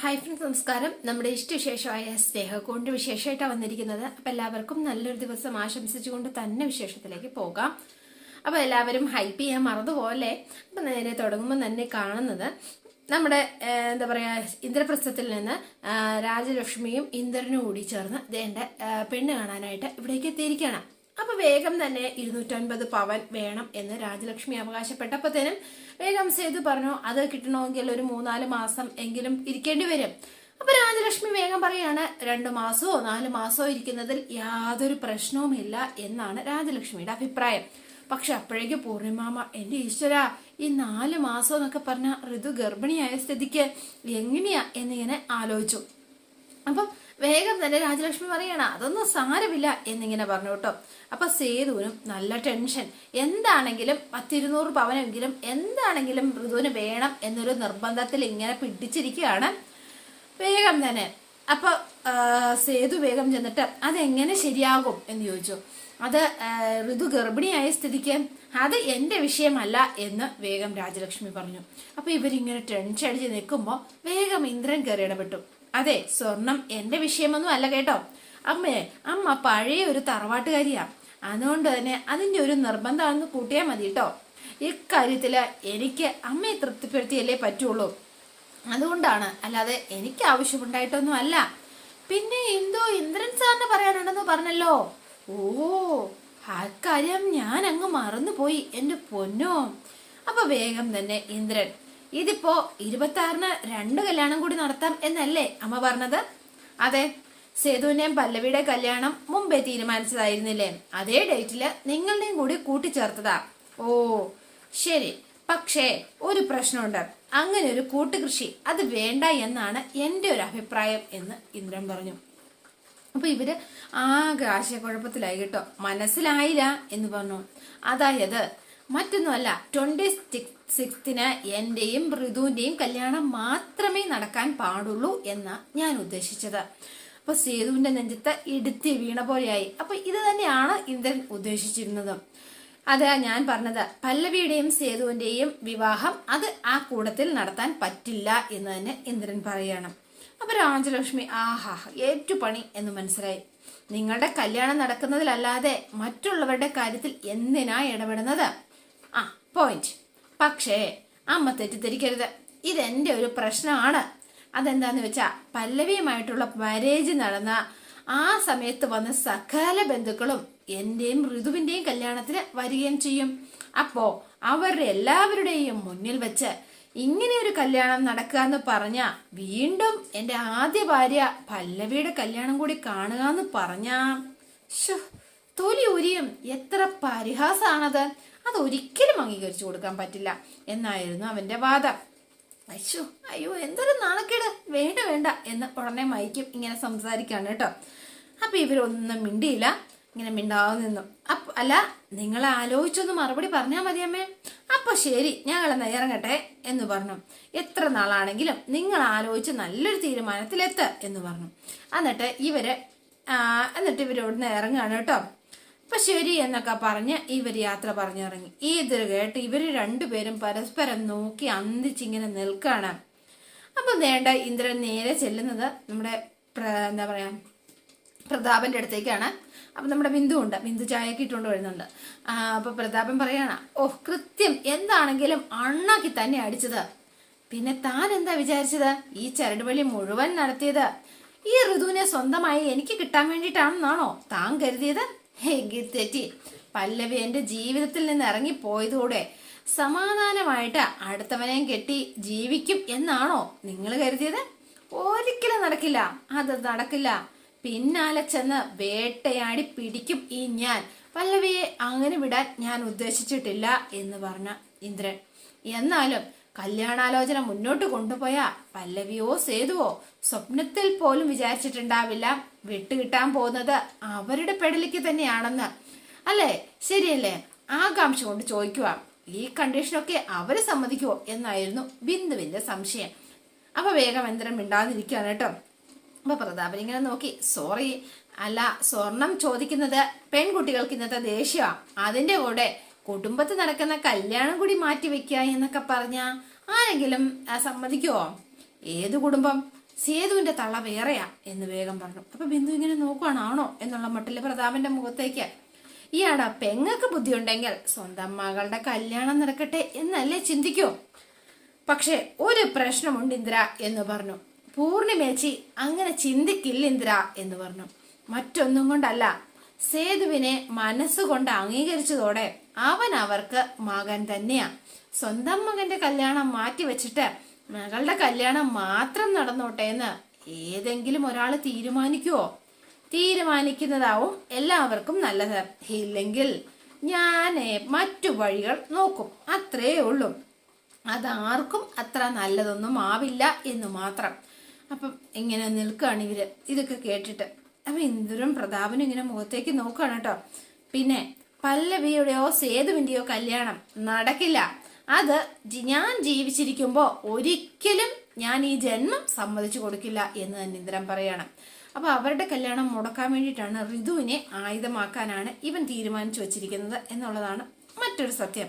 Hi friends നമസ്കാരം. നമ്മുടെ ഇഷ്ടവിശേഷമായ സ്നേഹക്കൊണ്ട് വിശേഷമായിട്ടാണ് വന്നിരിക്കുന്നത്. അപ്പം എല്ലാവർക്കും നല്ലൊരു ദിവസം ആശംസിച്ചുകൊണ്ട് തന്നെ വിശേഷത്തിലേക്ക് പോകാം. അപ്പോൾ എല്ലാവരും ഹൈപ്പ് ചെയ്യാൻ മറന്നുപോലെ അപ്പം നേരെ തുടങ്ങുമ്പോൾ തന്നെ കാണുന്നത് നമ്മുടെ എന്താ പറയുക ഇന്ദ്രപ്രസ്ഥത്തിൽ നിന്ന് രാജലക്ഷ്മിയും ഇന്ദ്രനും കൂടി ചേർന്ന് ദേണ്ട പെണ്ണ് കാണാനായിട്ട് ഇവിടേക്ക് എത്തിയിരിക്കുകയാണ്. അപ്പൊ വേഗം തന്നെ ഇരുന്നൂറ്റൻപത് പവൻ വേണം എന്ന് രാജലക്ഷ്മി അവകാശപ്പെട്ടപ്പോഴത്തേനും വേഗം സേതു പറഞ്ഞു അത് കിട്ടണമെങ്കിൽ ഒരു മൂന്നാൽ മാസം എങ്കിലും ഇരിക്കേണ്ടി വരും. അപ്പൊ രാജലക്ഷ്മി വേഗം പറയാണ് രണ്ടു മാസമോ നാല് മാസമോ ഇരിക്കുന്നതിൽ യാതൊരു പ്രശ്നവുമില്ല എന്നാണ് രാജലക്ഷ്മിയുടെ അഭിപ്രായം. പക്ഷെ അപ്പോഴേക്ക് പൂർണിമാമ എന്റെ ഈശ്വര ഈ നാല് മാസം എന്നൊക്കെ പറഞ്ഞ ഋതു ഗർഭിണിയായ സ്ഥിതിക്ക് എങ്ങനെയാ? എന്നിങ്ങനെ ആലോചിച്ചു. അപ്പം വേഗം തന്നെ രാജലക്ഷ്മി പറയണ അതൊന്നും സാരമില്ല എന്നിങ്ങനെ പറഞ്ഞു കേട്ടോ. അപ്പൊ സേതുവിനും നല്ല ടെൻഷൻ. എന്താണെങ്കിലും പത്തിരുന്നൂറ് പവനെങ്കിലും എന്താണെങ്കിലും ഋതുവിന് വേണം എന്നൊരു നിർബന്ധത്തിൽ ഇങ്ങനെ പിടിച്ചിരിക്കുകയാണ്. വേഗം തന്നെ. അപ്പൊ സേതു വേഗം ചെന്നിട്ട് അതെങ്ങനെ ശരിയാകും? എന്ന് ചോദിച്ചു. അത് ഋതു ഗർഭിണിയായ സ്ഥിതിക്ക് അത് എന്റെ വിഷയമല്ല എന്ന് വേഗം രാജലക്ഷ്മി പറഞ്ഞു. അപ്പൊ ഇവരിങ്ങനെ ടെൻഷൻ അടിച്ച് നിൽക്കുമ്പോ വേഗം ഇന്ദ്രൻ കയറി ഇടപെട്ടു. അതെ സ്വർണം എന്റെ വിഷയമൊന്നും അല്ല കേട്ടോ. അമ്മേ അമ്മ പഴയ ഒരു തറവാട്ടുകാരിയാ. അതുകൊണ്ട് തന്നെ അതിന്റെ ഒരു നിർബന്ധമാണെന്ന് കൂട്ടിയാൽ മതി കേട്ടോ ഇക്കാര്യത്തിൽ എനിക്ക് അമ്മയെ തൃപ്തിപ്പെടുത്തിയല്ലേ പറ്റുള്ളൂ. അതുകൊണ്ടാണ് അല്ലാതെ എനിക്ക് ആവശ്യമുണ്ടായിട്ടൊന്നും അല്ല പിന്നെ എന്തോ ഇന്ദ്രൻ സാറിന് പറയാനുണ്ടെന്ന് പറഞ്ഞല്ലോ. ഓ അക്കാര്യം ഞാൻ അങ്ങ് മറന്നുപോയി എന്റെ പൊന്നോ. അപ്പൊ വേഗം തന്നെ ഇന്ദ്രൻ ഇതിപ്പോ ഇരുപത്തി ആറിന് രണ്ട് കല്യാണം കൂടി നടത്താം എന്നല്ലേ അമ്മ പറഞ്ഞത്? അതെ സേതുവിന്റെയും പല്ലവിയുടെ കല്യാണം മുമ്പേ തീരുമാനിച്ചതായിരുന്നില്ലേ? അതേ ഡേറ്റിൽ നിങ്ങളുടെയും കൂടി കൂട്ടിച്ചേർത്തതാ. ഓ ശരി. പക്ഷേ ഒരു പ്രശ്നമുണ്ട്. അങ്ങനെ ഒരു കൂട്ടുകൃഷി അത് വേണ്ട എന്നാണ് എന്റെ ഒരു അഭിപ്രായം എന്ന് ഇന്ദ്രൻ പറഞ്ഞു. അപ്പൊ ഇവർ ആകെ ആശയക്കുഴപ്പത്തിലായി കേട്ടോ. മനസ്സിലായില്ല എന്ന് പറഞ്ഞു. അതായത് മറ്റൊന്നുമല്ല ട്വന്റി സിക്സ്തിന് എന്റെയും ഋതുവിന്റെയും കല്യാണം മാത്രമേ നടക്കാൻ പാടുള്ളൂ എന്ന് ഞാൻ ഉദ്ദേശിച്ചത്. അപ്പൊ സേതുവിന്റെ നെഞ്ചത്ത് ഇടുത്തി വീണ പോലെയായി. അപ്പൊ ഇത് തന്നെയാണ് ഇന്ദ്രൻ ഉദ്ദേശിച്ചിരുന്നത്. അതാ ഞാൻ പറഞ്ഞത് പല്ലവിയുടെയും സേതുവിന്റെയും വിവാഹം അത് ആ കൂടത്തിൽ നടത്താൻ പറ്റില്ല എന്ന് തന്നെ ഇന്ദ്രൻ പറയണം. അപ്പൊ രാജലക്ഷ്മി ആഹാ ഏറ്റുപണി എന്ന് മനസ്സിലായി. നിങ്ങളുടെ കല്യാണം നടക്കുന്നതിലല്ലാതെ മറ്റുള്ളവരുടെ കാര്യത്തിൽ എന്തിനാ ഇടപെടുന്നത്? ആ പോയിന്റ് പക്ഷേ അമ്മ തെറ്റിദ്ധരിക്കരുത്. ഇതെന്റെ ഒരു പ്രശ്നമാണ്. അതെന്താന്ന് വെച്ചാ പല്ലവിയുമായിട്ടുള്ള മാരേജ് നടന്ന ആ സമയത്ത് വന്ന സകല ബന്ധുക്കളും എന്റെയും ഋതുവിന്റെയും കല്യാണത്തിന് വരികയും ചെയ്യും. അപ്പോ അവരുടെ എല്ലാവരുടെയും മുന്നിൽ വെച്ച് ഇങ്ങനെ ഒരു കല്യാണം നടക്കുക എന്ന് പറഞ്ഞ വീണ്ടും എന്റെ ആദ്യ ഭാര്യ പല്ലവിയുടെ കല്യാണം കൂടി കാണുക എന്ന് പറഞ്ഞ തൊലി ഉരിയും എത്ര പരിഹാസാണത്. അത് ഒരിക്കലും അംഗീകരിച്ചു കൊടുക്കാൻ പറ്റില്ല എന്നായിരുന്നു അവന്റെ വാദം. അയ്യോ അയ്യോ എന്തൊരു നാണക്കേട്. വേണ്ട വേണ്ട എന്ന് ഉടനെ മയക്കും ഇങ്ങനെ സംസാരിക്കാണ് കേട്ടോ. അപ്പൊ ഇവരൊന്നും മിണ്ടിയില്ല. ഇങ്ങനെ മിണ്ടാതെ നിന്നു. അപ്പ അല്ല നിങ്ങൾ ആലോചിച്ചൊന്ന് മറുപടി പറഞ്ഞാൽ മതി അമ്മേ. അപ്പൊ ശരി ഞങ്ങൾ എന്നാ ഇറങ്ങട്ടെ എന്ന് പറഞ്ഞു. എത്ര നാളാണെങ്കിലും നിങ്ങൾ ആലോചിച്ച് നല്ലൊരു തീരുമാനത്തിലെത്ത് എന്ന് പറഞ്ഞു. എന്നിട്ട് ഇവർ എന്നിട്ട് ഇവരോട് ഇറങ്ങുകയാണ് കേട്ടോ. അപ്പൊ ശരി എന്നൊക്കെ പറഞ്ഞ് ഇവർ യാത്ര പറഞ്ഞിറങ്ങി. ഇത് കേട്ട് ഇവർ രണ്ടുപേരും പരസ്പരം നോക്കി അന്തിച്ചിങ്ങനെ നിൽക്കാണ്. അപ്പൊ നേണ്ട ഇന്ദ്രൻ നേരെ ചെല്ലുന്നത് നമ്മുടെ എന്താ പറയാ പ്രതാപന്റെ അടുത്തേക്കാണ്. അപ്പൊ നമ്മുടെ ബിന്ദു ഉണ്ട്. ബിന്ദു ചായക്ക് ഇട്ടുകൊണ്ട് വരുന്നുണ്ട്. ആ, അപ്പൊ പ്രതാപൻ പറയാണ് ഓ കൃത്യം എന്താണെങ്കിലും അണ്ണാക്കി തന്നെ അടിച്ചത്. പിന്നെ താൻ എന്താ വിചാരിച്ചത്? ഈ ചരടുവലി മുഴുവൻ നടത്തിയത്. ഈ ഋതുവിനെ സ്വന്തമായി എനിക്ക് കിട്ടാൻ വേണ്ടിയിട്ടാണെന്നാണോ താൻ കരുതിയത്? എങ്കിൽ പല്ലവി എന്റെ ജീവിതത്തിൽ നിന്ന് ഇറങ്ങിപ്പോയതോടെ സമാധാനമായിട്ട് അടുത്തവനെയും കെട്ടി ജീവിക്കും എന്നാണോ നിങ്ങൾ കരുതിയത്? ഒരിക്കലും നടക്കില്ല. അത് നടക്കില്ല. പിന്നാലെ ചെന്ന് വേട്ടയാടി പിടിക്കും ഈ ഞാൻ. പല്ലവിയെ അങ്ങനെ വിടാൻ ഞാൻ ഉദ്ദേശിച്ചിട്ടില്ല എന്ന് പറഞ്ഞ ഇന്ദ്രൻ. എന്നാലും കല്യാണാലോചന മുന്നോട്ട് കൊണ്ടുപോയാ പല്ലവിയോ സേതുവോ സ്വപ്നത്തിൽ പോലും വിചാരിച്ചിട്ടുണ്ടാവില്ല വിട്ടുകിട്ടാൻ പോകുന്നത് അവരുടെ പെടലിക്ക് തന്നെയാണെന്ന്. അല്ലേ? ശരിയല്ലേ? ആകാംക്ഷ കൊണ്ട് ചോദിക്കുക ഈ കണ്ടീഷനൊക്കെ അവർ സമ്മതിക്കുമോ എന്നായിരുന്നു ബിന്ദുവിന്റെ സംശയം. അപ്പൊ വേഗം എന്തരം മിണ്ടാതിരിക്കുകയാണ് കേട്ടോ. അപ്പൊ പ്രതാപൻ ഇങ്ങനെ നോക്കി. സോറി. അല്ല സ്വർണം ചോദിക്കുന്നത് പെൺകുട്ടികൾക്ക് ഇന്നത്തെ ദേഷ്യമാണ് അതിന്റെ കൂടെ കുടുംബത്ത് നടക്കുന്ന കല്യാണം കൂടി മാറ്റി വെക്കുക എന്നൊക്കെ പറഞ്ഞ ആരെങ്കിലും സമ്മതിക്കോ ഏത് കുടുംബം? സേതുവിന്റെ തള്ള വേറെയാ എന്ന് വേഗം പറഞ്ഞു. അപ്പൊ ബിന്ദു ഇങ്ങനെ നോക്കുവാണ് ആണോ എന്നുള്ള മട്ടിൽ പ്രതാപന്റെ മുഖത്തേക്ക്. ഇയാടാ പെങ്ങക്ക് ബുദ്ധിയുണ്ടെങ്കിൽ സ്വന്തം മകളുടെ കല്യാണം നടക്കട്ടെ എന്നല്ലേ ചിന്തിക്കൂ? പക്ഷെ ഒരു പ്രശ്നമുണ്ട് ഇന്ദ്ര എന്ന് പറഞ്ഞു. പൂർണിമേച്ചി അങ്ങനെ ചിന്തിക്കില്ല ഇന്ദ്ര എന്ന് പറഞ്ഞു. മറ്റൊന്നും കൊണ്ടല്ല. സേതുവിനെ മനസ്സുകൊണ്ട് അംഗീകരിച്ചതോടെ അവൻ അവർക്ക് മകൻ തന്നെയാ. സ്വന്തം മകന്റെ കല്യാണം മാറ്റിവെച്ചിട്ട് മകളുടെ കല്യാണം മാത്രം നടന്നോട്ടെ എന്ന് ഏതെങ്കിലും ഒരാൾ തീരുമാനിക്കുവോ? തീരുമാനിക്കുന്നതാവും എല്ലാവർക്കും നല്ലത്. ഇല്ലെങ്കിൽ ഞാൻ മറ്റു വഴികൾ നോക്കും. അത്രേ ഉള്ളൂ. അതാർക്കും അത്ര നല്ലതൊന്നും ആവില്ല എന്ന് മാത്രം. അപ്പം ഇങ്ങനെ നിൽക്കുകയാണ് ഇവർ. ഇതൊക്കെ കേട്ടിട്ട്. അപ്പൊ ഇന്ദുരും പ്രതാപനും ഇങ്ങനെ മുഖത്തേക്ക് നോക്കുകയാണ് കേട്ടോ. പിന്നെ പല്ലവിയുടെയോ സേതുവിന്റെയോ കല്യാണം നടക്കില്ല. അത് ഞാൻ ജീവിച്ചിരിക്കുമ്പോൾ ഒരിക്കലും ഞാൻ ഈ ജന്മം സമ്മതിച്ചു കൊടുക്കില്ല എന്ന് തന്നെ ഇന്ദ്രൻ പറയാണ്. അപ്പൊ അവരുടെ കല്യാണം മുടക്കാൻ വേണ്ടിയിട്ടാണ് ഋതുവിനെ ആയുധമാക്കാനാണ് ഇവൻ തീരുമാനിച്ചു വെച്ചിരിക്കുന്നത് എന്നുള്ളതാണ് മറ്റൊരു സത്യം.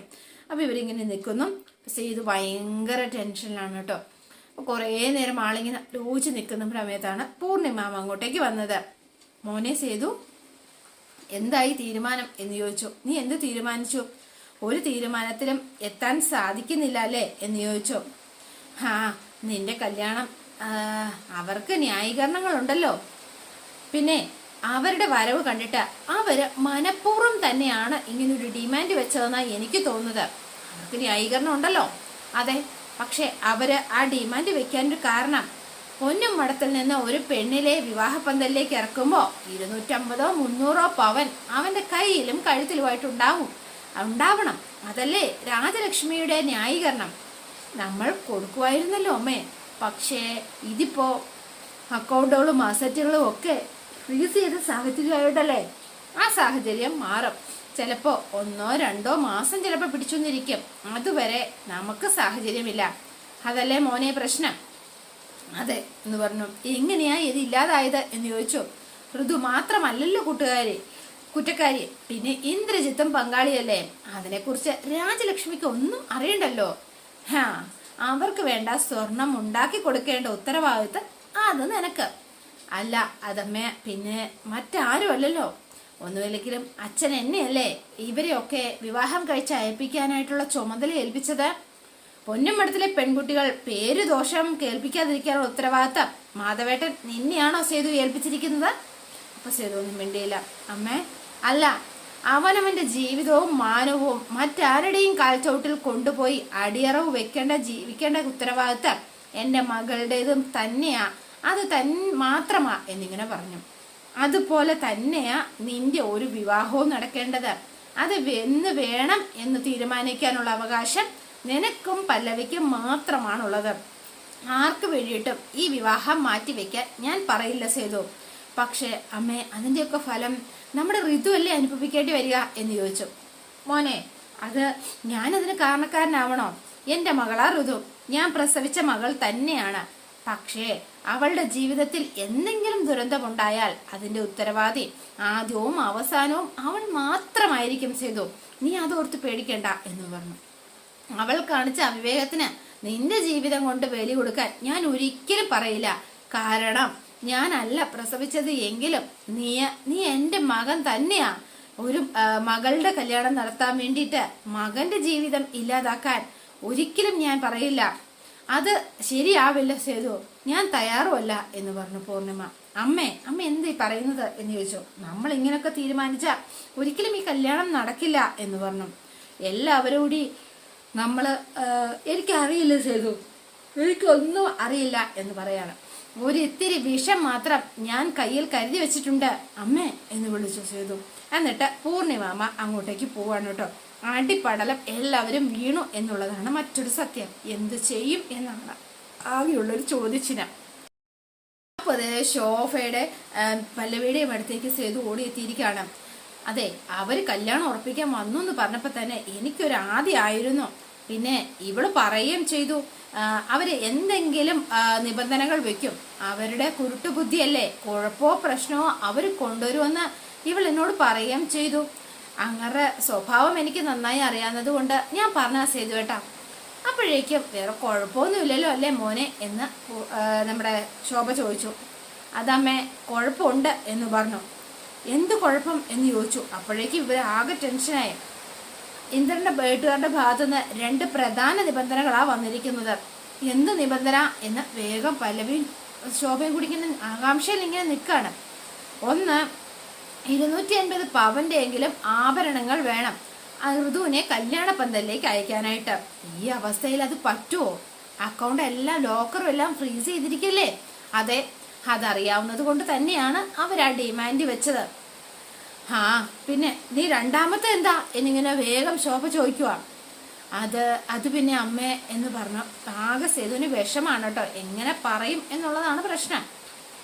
അപ്പൊ ഇവരിങ്ങനെ നിൽക്കുന്നു. സേതു ഭയങ്കര ടെൻഷനിലാണ് കേട്ടോ. അപ്പൊ കുറേ നേരം ആളിങ്ങനെ ലോചിച്ച് നിൽക്കുന്ന സമയത്താണ് പൂർണിമാമ അങ്ങോട്ടേക്ക് വന്നത്. മോനെ സേതു എന്തായി തീരുമാനം എന്ന് ചോദിച്ചു. നീ എന്ത് തീരുമാനിച്ചു? ഒരു തീരുമാനത്തിലും എത്താൻ സാധിക്കുന്നില്ല അല്ലേ എന്ന് ചോദിച്ചു. ആ നിന്റെ കല്യാണം അവർക്ക് ന്യായീകരണങ്ങളുണ്ടല്ലോ. പിന്നെ അവരുടെ വരവ് കണ്ടിട്ട് അവർ മനഃപൂർവം തന്നെയാണ് ഇങ്ങനൊരു ഡിമാൻഡ് വെച്ചതെന്നാണ് എനിക്ക് തോന്നുന്നത്. അവർക്ക് ന്യായീകരണം ഉണ്ടല്ലോ അതെ പക്ഷെ അവർ ആ ഡിമാൻഡ് വെക്കാനൊരു കാരണം പൊന്നും മടത്തിൽ നിന്ന് ഒരു പെണ്ണിലെ വിവാഹപ്പന്തലിലേക്ക് ഇറക്കുമ്പോൾ ഇരുന്നൂറ്റമ്പതോ മുന്നൂറോ പവൻ അവന്റെ കയ്യിലും കഴുത്തിലുമായിട്ടുണ്ടാവും. ഉണ്ടാവണം. അതല്ലേ രാജലക്ഷ്മിയുടെ ന്യായീകരണം. നമ്മൾ കൊടുക്കുമായിരുന്നല്ലോ അമ്മേ. പക്ഷേ ഇതിപ്പോ അക്കൗണ്ടുകളും അസറ്റുകളും ഒക്കെ ഫ്രീസ് ചെയ്ത സാഹചര്യമായിട്ടല്ലേ? ആ സാഹചര്യം മാറും. ചിലപ്പോ ഒന്നോ രണ്ടോ മാസം ചിലപ്പോൾ പിടിച്ചൊന്നിരിക്കും. അതുവരെ നമുക്ക് സാഹചര്യമില്ല. അതല്ലേ മോനെ പ്രശ്നം? അതെ എന്ന് പറഞ്ഞു. എങ്ങനെയാ ഇത് ഇല്ലാതായത്? എന്ന് ചോദിച്ചു. ഋതു മാത്രമല്ലല്ലോ കൂട്ടുകാരി കുറ്റക്കാരി പിന്നെ ഇന്ദ്രജിത്തും പങ്കാളിയല്ലേ? അതിനെക്കുറിച്ച് രാജലക്ഷ്മിക്ക് ഒന്നും അറിയണ്ടല്ലോ. ഹാ അവർക്ക് വേണ്ട സ്വർണം ഉണ്ടാക്കി കൊടുക്കേണ്ട ഉത്തരവാദിത്തം അത് നിനക്ക്. അല്ല അതമ്മേ പിന്നെ മറ്റാരും അല്ലല്ലോ ഒന്നുമില്ലെങ്കിലും അച്ഛൻ എന്നെയല്ലേ ഇവരെയൊക്കെ വിവാഹം കഴിച്ച് അയപ്പിക്കാനായിട്ടുള്ള ചുമതല ഏൽപ്പിച്ചത്? പൊന്നുമടത്തിലെ പെൺകുട്ടികൾ പേര് ദോഷം കേൾപ്പിക്കാതിരിക്കാനുള്ള ഉത്തരവാദിത്തം മാധവേട്ടൻ നിന്നെയാണോ സേതു ഏൽപ്പിച്ചിരിക്കുന്നത്? അപ്പൊ സേതു ഒന്നും മിണ്ടിയില്ല. അമ്മേ അല്ല അവനവന്റെ ജീവിതവും മാനവും മറ്റാരുടെയും കാൽച്ചോട്ടിൽ കൊണ്ടുപോയി അടിയറവ് വെക്കേണ്ട ജീവിക്കേണ്ട ഉത്തരവാദിത്തം എന്റെ മകളുടേതും തന്നെയാ. അത് തൻ മാത്രമാ എന്നിങ്ങനെ പറഞ്ഞു. അതുപോലെ തന്നെയാ നിന്റെ ഒരു വിവാഹവും നടക്കേണ്ടത്. അത് എന്ന് വേണം എന്ന് തീരുമാനിക്കാനുള്ള അവകാശം നിനക്കും പല്ലവിക്കും മാത്രമാണുള്ളത്. ആർക്ക് വേണ്ടിയിട്ടും ഈ വിവാഹം മാറ്റിവെക്കാൻ ഞാൻ പറയില്ല സേതു. പക്ഷേ അമ്മേ അതിന്റെയൊക്കെ ഫലം നമ്മുടെ ഋതു അല്ലേ അനുഭവിക്കേണ്ടി വരിക എന്ന് ചോദിച്ചു. മോനെ അത് ഞാനതിന് കാരണക്കാരനാവണോ? എന്റെ മകളാ ഋതു ഞാൻ പ്രസവിച്ച മകൾ തന്നെയാണ്. പക്ഷേ അവളുടെ ജീവിതത്തിൽ എന്തെങ്കിലും ദുരന്തമുണ്ടായാൽ അതിന്റെ ഉത്തരവാദി ആദ്യവും അവസാനവും അവൾ മാത്രമായിരിക്കും സേതു. നീ അതോർത്ത് പേടിക്കേണ്ട എന്ന് പറഞ്ഞു. അവൾ കാണിച്ച അവിവേകത്തിന് നിന്റെ ജീവിതം കൊണ്ട് ബലി കൊടുക്കാൻ ഞാൻ ഒരിക്കലും പറയില്ല. കാരണം ഞാനല്ല പ്രസവിച്ചത് എങ്കിലും നീ നീ എന്റെ മകൻ തന്നെയാ. ഒരു മകളുടെ കല്യാണം നടത്താൻ വേണ്ടിയിട്ട് മകന്റെ ജീവിതം ഇല്ലാതാക്കാൻ ഒരിക്കലും ഞാൻ പറയില്ല. അത് ശരിയാവില്ല സേതു. ഞാൻ തയ്യാറുമല്ല എന്ന് പറഞ്ഞു പൂർണിമ. അമ്മേ അമ്മ എന്തീ പറയുന്നത് എന്ന് ചോദിച്ചു. നമ്മൾ ഇങ്ങനൊക്കെ തീരുമാനിച്ച ഒരിക്കലും ഈ കല്യാണം നടക്കില്ല എന്ന് പറഞ്ഞു. എല്ലാവരും കൂടി നമ്മൾ ആഹ്, എനിക്കറിയില്ല സേതു. എനിക്കൊന്നും അറിയില്ല എന്ന് പറയാണ്. ഒരു ഇത്തിരി വിഷം മാത്രം ഞാൻ കയ്യിൽ കരുതി വെച്ചിട്ടുണ്ട്. അമ്മേ എന്ന് വിളിച്ചു സേതു. എന്നിട്ട് പൂർണിമാമ അങ്ങോട്ടേക്ക് പോവാണ് കേട്ടോ. അടിപ്പടലം എല്ലാവരും വീണു എന്നുള്ളതാണ് മറ്റൊരു സത്യം. എന്ത് ചെയ്യും എന്നാണ്. ആകെയുള്ളൊരു ചോദ്യചിഹ്നം. അപ്പോൾ അത് ആ, പല്ലവിയുടെയും അടുത്തേക്ക് സേതു ഓടിയെത്തിയിരിക്കുകയാണ്. അതെ അവർ കല്യാണം ഉറപ്പിക്കാൻ വന്നു എന്ന് പറഞ്ഞപ്പോൾ തന്നെ എനിക്കൊരു ആദ്യമായിരുന്നു പിന്നെ ഇവൾ പറയുകയും ചെയ്തു അവർ എന്തെങ്കിലും നിബന്ധനകൾ വെക്കും. അവരുടെ കുരുട്ടു ബുദ്ധിയല്ലേ കുഴപ്പമോ പ്രശ്നമോ അവർ കൊണ്ടുവരുമെന്ന് ഇവൾ എന്നോട് പറയുകയും ചെയ്തു. അങ്ങനെ സ്വഭാവം എനിക്ക് നന്നായി അറിയാവുന്നത് കൊണ്ട് ഞാൻ പറഞ്ഞാൽ ചെയ്തു കേട്ടാ. അപ്പോഴേക്കും വേറെ കുഴപ്പമൊന്നുമില്ലല്ലോ അല്ലേ മോനെ എന്ന് നമ്മുടെ ശോഭ ചോദിച്ചു. അതമ്മേ കുഴപ്പമുണ്ട് എന്ന് പറഞ്ഞു. എന്ത് കുഴപ്പം എന്ന് ചോദിച്ചു. അപ്പോഴേക്ക് ഇവർ ആകെ ടെൻഷനായി ഇന്ദ്രന്റെ വീട്ടുകാരുടെ ഭാഗത്തു നിന്ന് രണ്ട് പ്രധാന നിബന്ധനകളാ വന്നിരിക്കുന്നത്. എന്ത് നിബന്ധന എന്ന് വേഗം പല്ലവിയും ശോഭയും കുടിക്കുന്ന ആകാംക്ഷയിൽ ഇങ്ങനെ നിൽക്കുകയാണ്. ഒന്ന് ഇരുന്നൂറ്റി അൻപത് പവന്റെ എങ്കിലും ആഭരണങ്ങൾ വേണം. ഋതുവിനെ കല്യാണ പന്തലിലേക്ക് അയക്കാനായിട്ട്. ഈ അവസ്ഥയിൽ അത് പറ്റുമോ അക്കൗണ്ട് എല്ലാം ലോക്കറും എല്ലാം ഫ്രീസ് ചെയ്തിരിക്കല്ലേ? അതെ അതറിയാവുന്നത് കൊണ്ട് തന്നെയാണ് അവർ ആ ഡിമാൻഡ് വെച്ചത്. ആ പിന്നെ നീ രണ്ടാമത്തെ എന്താ? എന്നിങ്ങനെ വേഗം ശോഭ ചോദിക്കുക അത് അത് പിന്നെ അമ്മേ എന്ന് പറഞ്ഞു ആകെ സേതുവിന് വിഷമാണ് കേട്ടോ. എങ്ങനെ പറയും എന്നുള്ളതാണ് പ്രശ്നം.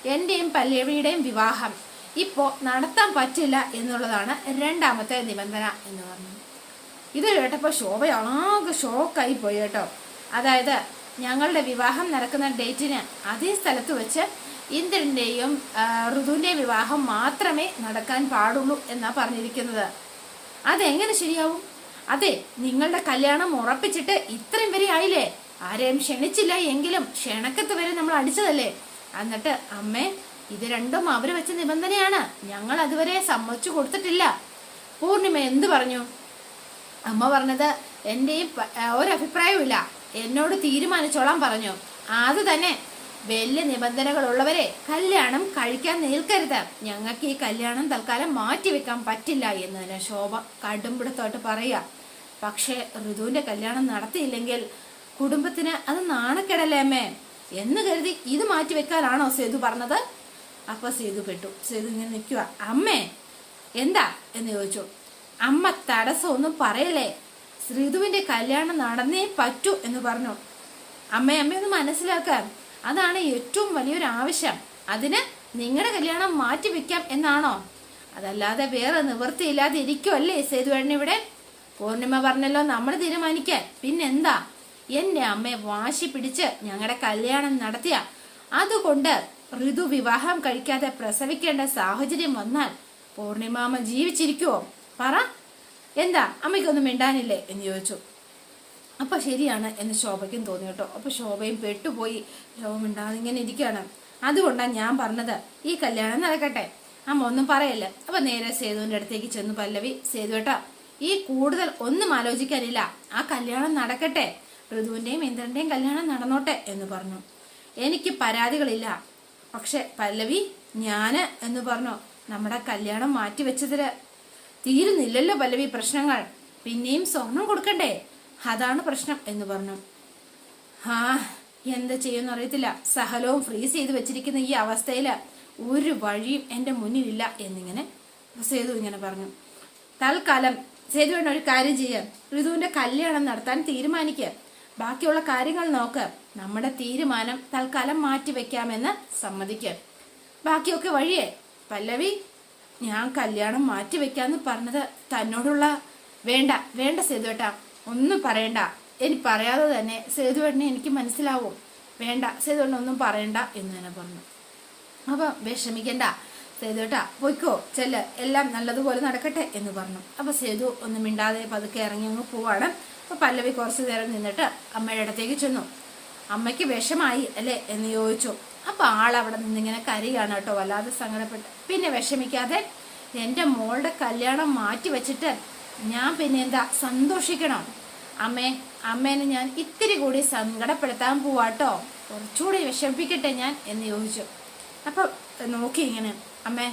എന്റെയും പല്ലവിയുടെയും വിവാഹം. ഇപ്പോ നടത്താൻ പറ്റില്ല എന്നുള്ളതാണ് രണ്ടാമത്തെ നിബന്ധന എന്ന് പറഞ്ഞു ഇത് കേട്ടപ്പോൾ ശോഭ ആകെ ഷോക്കായി പോയി കേട്ടോ. അതായത് ഞങ്ങളുടെ വിവാഹം നടക്കുന്ന ഡേറ്റിന് അതേ സ്ഥലത്ത് വെച്ച് ഇന്ദ്രന്റെയും ഋതുവിന്റെ വിവാഹം മാത്രമേ നടക്കാൻ പാടുള്ളൂ എന്നാ പറഞ്ഞിരിക്കുന്നത്. അതെങ്ങനെ ശരിയാവും? അതെ നിങ്ങളുടെ കല്യാണം ഉറപ്പിച്ചിട്ട് ഇത്രയും വരെ ആയില്ലേ? ആരെയും ക്ഷണിച്ചില്ല എങ്കിലും ക്ഷണക്കത്ത് വരെ നമ്മൾ അടിച്ചതല്ലേ? എന്നിട്ട് അമ്മേ ഇത് രണ്ടും അവർ വെച്ച നിബന്ധനയാണ്. ഞങ്ങൾ അതുവരെ സമ്മതിച്ചു കൊടുത്തിട്ടില്ല. പൂർണിമ എന്തു പറഞ്ഞു? അമ്മ പറഞ്ഞത് എന്റെയും ഒരഭിപ്രായവും ഇല്ല എന്നോട് തീരുമാനിച്ചോളാൻ പറഞ്ഞു. അത് തന്നെ വലിയ നിബന്ധനകളുള്ളവരെ കല്യാണം കഴിക്കാൻ നിൽക്കരുത്. ഞങ്ങൾക്ക് ഈ കല്യാണം തൽക്കാലം മാറ്റിവെക്കാൻ പറ്റില്ല എന്ന് തന്നെ ശോഭ കടുംപിടുത്തോട്ട് പറയുക. പക്ഷേ ഋതുവിന്റെ കല്യാണം നടത്തിയില്ലെങ്കിൽ കുടുംബത്തിന് അത് നാണക്കേടല്ലേ അമ്മേ? എന്ന് കരുതി ഇത് മാറ്റിവെക്കാനാണോ സേതു പറഞ്ഞത്? അപ്പൊ സേതു പെട്ടു. സേതു ഇങ്ങനെ നിൽക്കുക. അമ്മേ എന്താ? എന്ന് ചോദിച്ചു. അമ്മ തടസ്സമൊന്നും പറയലേ ശ്രീതുവിന്റെ കല്യാണം നടന്നേ പറ്റൂ എന്ന് പറഞ്ഞു. അമ്മേ അമ്മയൊന്ന് മനസ്സിലാക്കാൻ അതാണ് ഏറ്റവും വലിയൊരു ആവശ്യം. അതിന് നിങ്ങളുടെ കല്യാണം മാറ്റി വെക്കാം എന്നാണോ? അതല്ലാതെ വേറെ നിവൃത്തിയില്ലാതെ ഇരിക്കുമല്ലേ സേതുവേണ്ണ ഇവിടെ? പൂർണിമ പറഞ്ഞല്ലോ നമ്മൾ തീരുമാനിക്കാൻ. പിന്നെന്താ? എന്റെ അമ്മയെ വാശി പിടിച്ച് ഞങ്ങളുടെ കല്യാണം നടത്തിയ. അതുകൊണ്ട് ഋതു വിവാഹം കഴിക്കാതെ പ്രസവിക്കേണ്ട സാഹചര്യം വന്നാൽ പൂർണിമാമ ജീവിച്ചിരിക്കുവോ? പറ. എന്താ? അമ്മയ്ക്കൊന്നും മിണ്ടാനില്ലേ? എന്ന് ചോദിച്ചു. അപ്പൊ ശരിയാണ് എന്ന് ശോഭയ്ക്കും തോന്നി കേട്ടോ. അപ്പൊ ശോഭയും പെട്ടുപോയി. ശോഭ മിണ്ടാതെ ഇങ്ങനെ ഇരിക്കുകയാണ്. അതുകൊണ്ടാണ് ഞാൻ പറഞ്ഞത് ഈ കല്യാണം നടക്കട്ടെ. അമ്മ ഒന്നും പറയല്ല? അപ്പൊ നേരെ സേതുവിന്റെ അടുത്തേക്ക് ചെന്ന് പല്ലവി സേതു കേട്ടോ ഈ കൂടുതൽ ഒന്നും ആലോചിക്കാനില്ല. ആ കല്യാണം നടക്കട്ടെ. ഋതുവിന്റെയും ഇന്ദ്രന്റെയും കല്യാണം നടന്നോട്ടെ എന്ന് പറഞ്ഞു. എനിക്ക് പരാതികളില്ല. പക്ഷെ പല്ലവി ഞാൻ എന്ന് പറഞ്ഞു നമ്മുടെ കല്യാണം മാറ്റിവെച്ചതിൽ തീരുന്നില്ലല്ലോ പല്ലവി പ്രശ്നങ്ങൾ. പിന്നെയും സ്വർണം കൊടുക്കണ്ടേ? അതാണ് പ്രശ്നം എന്ന് പറഞ്ഞു. ആ എന്താ ചെയ്യുമെന്ന് അറിയത്തില്ല. സഹലവും ഫ്രീസ് ചെയ്ത് വെച്ചിരിക്കുന്ന ഈ അവസ്ഥയിൽ ഒരു വഴിയും എന്റെ മുന്നിലില്ല എന്നിങ്ങനെ സേതു ഇങ്ങനെ പറഞ്ഞു. തൽക്കാലം സേതു വേണ്ട ഒരു കാര്യം ചെയ്യാം. ഋതുവിന്റെ കല്യാണം നടത്താൻ തീരുമാനിക്കുക ബാക്കിയുള്ള കാര്യങ്ങൾ നോക്ക്. നമ്മുടെ തീരുമാനം തൽക്കാലം മാറ്റിവെക്കാമെന്ന് സമ്മതിക്കുക ബാക്കിയൊക്കെ വഴിയേ. പല്ലവി ഞാൻ കല്യാണം മാറ്റിവെക്കാന്ന് പറഞ്ഞത് തന്നോടുള്ള വേണ്ട വേണ്ട സേതുവേട്ടാ. ഒന്നും പറയണ്ട. എനിക്ക് പറയാതെ തന്നെ സേതുവേട്ടനെ എനിക്ക് മനസ്സിലാവും. വേണ്ട സേതുവേട്ടൻ ഒന്നും പറയണ്ട എന്ന് തന്നെ പറഞ്ഞു. അപ്പൊ വിഷമിക്കണ്ട. സേതുവേട്ടാ പോയിക്കോ ചെല്ല്. എല്ലാം നല്ലതുപോലെ നടക്കട്ടെ എന്ന് പറഞ്ഞു. അപ്പൊ സേതു ഒന്നും മിണ്ടാതെ പതുക്കെ ഇറങ്ങി അങ്ങ് പോവാണ്. അപ്പൊ പല്ലവി കുറച്ച് നേരം നിന്നിട്ട് അമ്മയുടെ അടുത്തേക്ക് ചെന്നു. അമ്മയ്ക്ക് വിഷമായി അല്ലേ എന്ന് ചോദിച്ചു. അപ്പൊ ആൾ അവിടെ നിന്നിങ്ങനെ കരയാണ് കേട്ടോ വല്ലാതെ സങ്കടപ്പെട്ട്. പിന്നെ വിഷമിക്കാതെ എന്റെ മോളുടെ കല്യാണം മാറ്റി വെച്ചിട്ട് ഞാൻ പിന്നെ എന്താ സന്തോഷിക്കണം? അമ്മേ അമ്മേനെ ഞാൻ ഇത്തിരി കൂടി സങ്കടപ്പെടുത്താൻ പോവാട്ടോ. കുറച്ചുകൂടി വിഷമിപ്പിക്കട്ടെ ഞാൻ എന്ന് ചോദിച്ചു. അപ്പൊ നോക്കി ഇങ്ങനെ അമ്മേ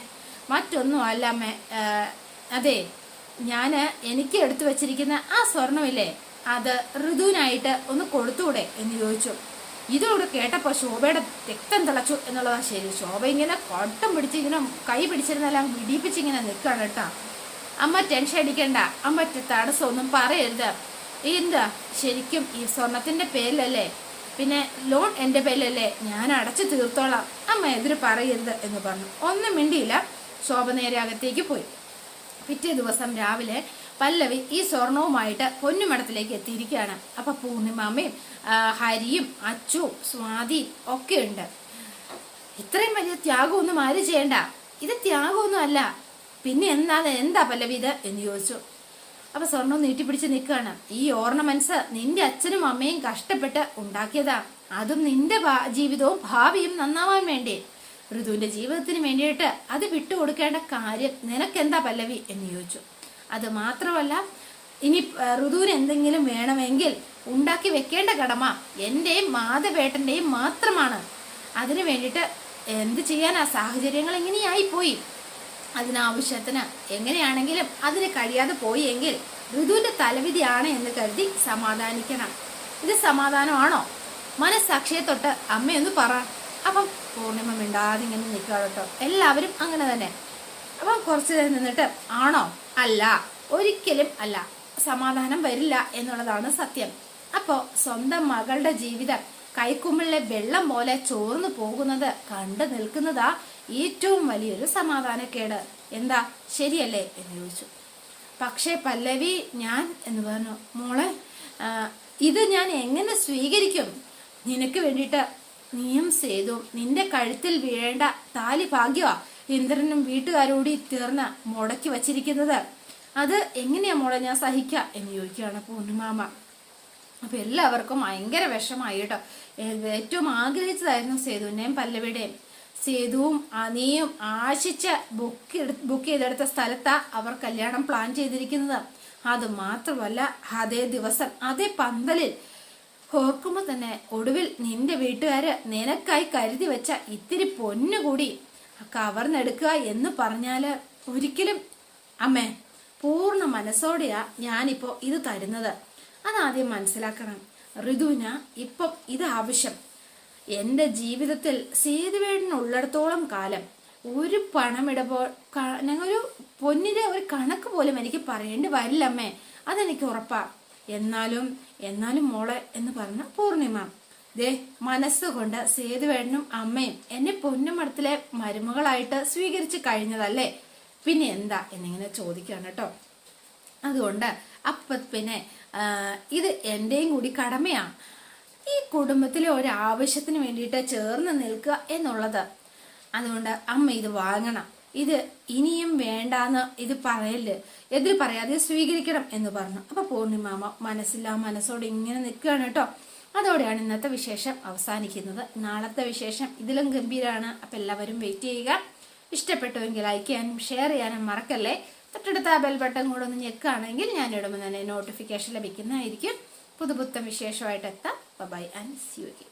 മറ്റൊന്നും അല്ല അമ്മേ അതെ ഞാൻ എനിക്ക് എടുത്തു വച്ചിരിക്കുന്ന ആ സ്വർണമില്ലേ അത് ഋതുവിനായിട്ട് ഒന്ന് കൊടുത്തൂടെ എന്ന് ചോദിച്ചു. ഇതോട് കേട്ടപ്പോൾ ശോഭയുടെ രക്തം തിളച്ചു എന്നുള്ളതാണ് ശരി. ശോഭ ഇങ്ങനെ കൊട്ടം പിടിച്ച് ഇങ്ങനെ കൈ പിടിച്ചിരുന്നെല്ലാം വിടിപ്പിച്ച് ഇങ്ങനെ നിൽക്കുകയാണ് കേട്ടോ. അമ്മ ടെൻഷൻ അടിക്കണ്ട. അമ്മ തടസ്സമൊന്നും പറയരുത്. എന്താ? ശരിക്കും ഈ സ്വർണത്തിന്റെ പേരിലല്ലേ? പിന്നെ ലോൺ എന്റെ പേരിലല്ലേ? ഞാൻ അടച്ചു തീർത്തോളാം. അമ്മ എതിര് പറയരുത് എന്ന് പറഞ്ഞു. ഒന്നും മിണ്ടിയില്ല. ശോഭ നേരെ അകത്തേക്ക് പോയി. പിറ്റേ ദിവസം രാവിലെ പല്ലവി ഈ സ്വർണവുമായിട്ട് പൊന്നുമടത്തിലേക്ക് എത്തിയിരിക്കുകയാണ്. അപ്പൊ പൂർണിമാമയും ഹരിയും അച്ചു സ്വാതി ഒക്കെ ഉണ്ട് ഇത്രയും വലിയ ത്യാഗമൊന്നും ആരും ചെയ്യണ്ട. ഇത് ത്യാഗമൊന്നും അല്ല. പിന്നെ എന്താണ് എന്താ പല്ലവി എന്ന് ചോദിച്ചു. അപ്പൊ സ്വർണം നീട്ടിപ്പിടിച്ച് നിൽക്കുകയാണ്. ഈ ഓർണമെന്റ്സ് നിന്റെ അച്ഛനും അമ്മയും കഷ്ടപ്പെട്ട് ഉണ്ടാക്കിയതാ. അതും നിന്റെ ജീവിതവും ഭാവിയും നന്നാവാൻ വേണ്ടി. ഋതുവിന്റെ ജീവിതത്തിന് വേണ്ടിയിട്ട് അത് വിട്ടുകൊടുക്കേണ്ട കാര്യം നിനക്കെന്താ പല്ലവി എന്ന് ചോദിച്ചു. അത് മാത്രമല്ല ഇനി ഋതുവിന് എന്തെങ്കിലും വേണമെങ്കിൽ ഉണ്ടാക്കി വെക്കേണ്ട കടമ എന്റെയും മാധവേട്ടന്റെയും മാത്രമാണ്. അതിനു വേണ്ടിയിട്ട് എന്ത് ചെയ്യാനാ? സാഹചര്യങ്ങൾ എങ്ങനെയായി പോയി അതിനാവശ്യത്തിന് എങ്ങനെയാണെങ്കിലും അതിന് കഴിയാതെ പോയി എങ്കിൽ ഋതുവിന്റെ തലവിധിയാണ് എന്ന് കരുതി സമാധാനിക്കണം. ഇത് സമാധാനമാണോ? മനസ്സാക്ഷിയെ തൊട്ട് അമ്മയൊന്ന് പറ. അപ്പം പൂർണിമ മിണ്ടാതെ ഇങ്ങനെ നിൽക്കുക കേട്ടോ. എല്ലാവരും അങ്ങനെ തന്നെ. അപ്പം കുറച്ച് നേരം നിന്നിട്ട് ആണോ? അല്ല. ഒരിക്കലും അല്ല. സമാധാനം വരില്ല എന്നുള്ളതാണ് സത്യം. അപ്പോ സ്വന്തം മകളുടെ ജീവിതം കൈക്കുമ്പിളിലെ വെള്ളം പോലെ ചോർന്നു പോകുന്നത് കണ്ടു നിൽക്കുന്നതാ ഏറ്റവും വലിയൊരു സമാധാനക്കേട്. എന്താ? ശരിയല്ലേ? എന്ന് ചോദിച്ചു. പക്ഷേ പല്ലവി ഞാൻ എന്ന് പറഞ്ഞു മോളെ ഇത് ഞാൻ എങ്ങനെ സ്വീകരിക്കും? നിനക്ക് വേണ്ടിയിട്ട് നീയും സേതു നിന്റെ കഴുത്തിൽ വീഴേണ്ട താലി ഭാഗ്യമാ ഇന്ദ്രനും വീട്ടുകാരോടി തീർന്ന് മുടക്കി വച്ചിരിക്കുന്നത്. അത് എങ്ങനെയാ മോളെ ഞാൻ സഹിക്ക? എന്ന് ചോദിക്കുകയാണ് പൂർണിമാമ അപ്പൊ എല്ലാവർക്കും ഭയങ്കര വിഷമായി കേട്ടോ. ഏറ്റവും ആഗ്രഹിച്ചതായിരുന്നു സേതുവിന്റെയും പല്ലവിയുടെയും. സേതുവും അനിയും ആശിച്ച് ബുക്ക് ബുക്ക് ചെയ്തെടുത്ത സ്ഥലത്താ അവർ കല്യാണം പ്ലാൻ ചെയ്തിരിക്കുന്നത്. അത് മാത്രമല്ല അതേ ദിവസം അതേ പന്തലിൽ ഓർക്കുമ്പോൾ തന്നെ ഒടുവിൽ നിന്റെ വീട്ടുകാര് നിനക്കായി കരുതി വെച്ച ഇത്തിരി പൊന്നുകൂടി കവർന്നെടുക്കുക എന്ന് പറഞ്ഞാൽ ഒരിക്കലും അമ്മേ പൂർണ മനസ്സോടെയാ ഞാനിപ്പോ ഇത് തരുന്നത്. അതാദ്യം മനസ്സിലാക്കണം ഋതുവിന് ഇപ്പം ഇത് ആവശ്യം. എന്റെ ജീവിതത്തിൽ സേതുവേടിനുള്ളിടത്തോളം കാലം ഒരു പണമിടപോ ഞങ്ങളൊരു ഞങ്ങൾ ഒരു കണക്ക് പോലും എനിക്ക് പറയേണ്ടി വരില്ലമ്മേ. അതെനിക്ക് ഉറപ്പാ. എന്നാലും എന്നാലും മോളെ എന്ന് പറഞ്ഞ പൂർണിമ. ദേ മനസ്സുകൊണ്ട് സേതുവേടനും അമ്മയും എന്നെ പൊന്നുമടത്തിലെ മരുമകളായിട്ട് സ്വീകരിച്ചു കഴിഞ്ഞതല്ലേ? പിന്നെ എന്താ എന്നിങ്ങനെ ചോദിക്കാണ് കേട്ടോ. അതുകൊണ്ട് അപ്പ പിന്നെ ഇത് എന്റെയും കൂടി കടമയാണ് ഈ കുടുംബത്തിലെ ഒരാവശ്യത്തിന് വേണ്ടിയിട്ട് ചേർന്ന് നിൽക്കുക എന്നുള്ളത്. അതുകൊണ്ട് അമ്മ ഇത് വാങ്ങണം. ഇത് ഇനിയും വേണ്ടാന്ന് ഇത് പറയൽ എതിർ പറയാതെ സ്വീകരിക്കണം എന്ന് പറഞ്ഞു. അപ്പൊ പൂർണിമാമ മനസ്സില്ല മനസ്സോടെ ഇങ്ങനെ നിൽക്കുകയാണ് കേട്ടോ. അതോടെയാണ് ഇന്നത്തെ വിശേഷം അവസാനിക്കുന്നത്. നാളത്തെ വിശേഷം ഇതിലും ഗംഭീരമാണ് അപ്പൊ എല്ലാവരും വെയിറ്റ് ചെയ്യുക. ഇഷ്ടപ്പെട്ടുവെങ്കിൽ ലൈക്ക് ചെയ്യാനും ഷെയർ ചെയ്യാനും മറക്കല്ലേ? തൊട്ടടുത്ത ആ ബെൽ ബട്ടൺ കൂടെ ഒന്ന് ഞെക്കുകയാണെങ്കിൽ ഞാൻ ഇടുമ്പോൾ തന്നെ നോട്ടിഫിക്കേഷൻ ലഭിക്കുന്നതായിരിക്കും. പുതുപുത്തം വിശേഷമായിട്ട് എത്താം. Bye-bye and see you again.